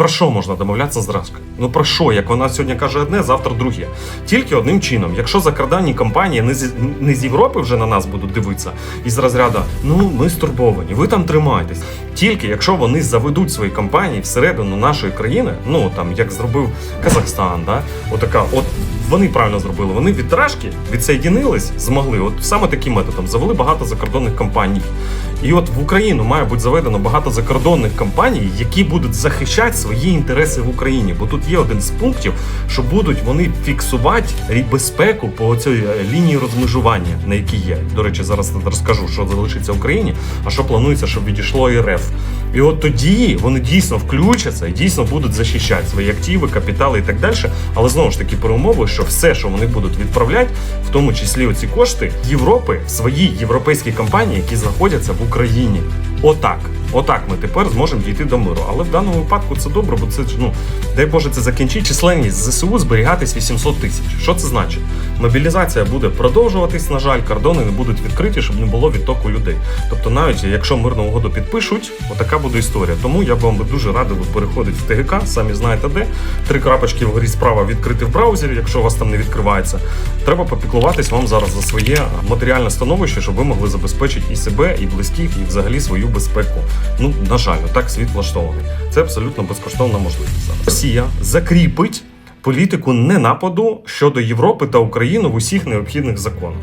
Про що можна домовлятися з Раскою? Ну про що? Як вона сьогодні каже одне, завтра друге. Тільки одним чином, якщо закордонні компанії не з, не з Європи вже на нас будуть дивитися, і з розряду ну ми стурбовані, ви там тримайтесь. Тільки якщо вони заведуть свої компанії всередину нашої країни, ну там як зробив Казахстан, да, отака, от вони правильно зробили. Вони від Рашки відсоєдінились, змогли. От саме таким методом завели багато закордонних компаній. І от в Україну має бути заведено багато закордонних компаній, які будуть захищати свої інтереси в Україні. Бо тут є один з пунктів, що будуть вони фіксувати безпеку по цій е, лінії розмежування, на якій є. До речі, зараз розкажу, що залишиться в Україні, а що планується, щоб відійшло РФ. І от тоді вони дійсно включаться і дійсно будуть захищати свої активи, капітали і так далі. Але знову ж таки про умови, що все, що вони будуть відправляти, в тому числі оці кошти Європи свої європейські компанії, які знаходяться в Україні. Отак. Отак ми тепер зможемо дійти до миру. Але в даному випадку це добре, бо це ну дай Боже, це закінчить. Численність ЗСУ зберігатись 800 тисяч. Що це значить? Мобілізація буде продовжуватись. На жаль, кордони не будуть відкриті, щоб не було відтоку людей. Тобто, навіть якщо мирну угоду підпишуть, отака буде історія. Тому я б вам дуже радив переходити в ТГК, самі знаєте де. Три крапочки вгорі справа відкрити в браузері, якщо у вас там не відкривається. Треба попіклуватись вам зараз за своє матеріальне становище, щоб ви могли забезпечити і себе, і близьких, і взагалі свою безпеку. Ну, на жаль, так світ влаштований. Це абсолютно безкоштовна можливість зараз. Росія закріпить політику ненападу щодо Європи та України в усіх необхідних законах.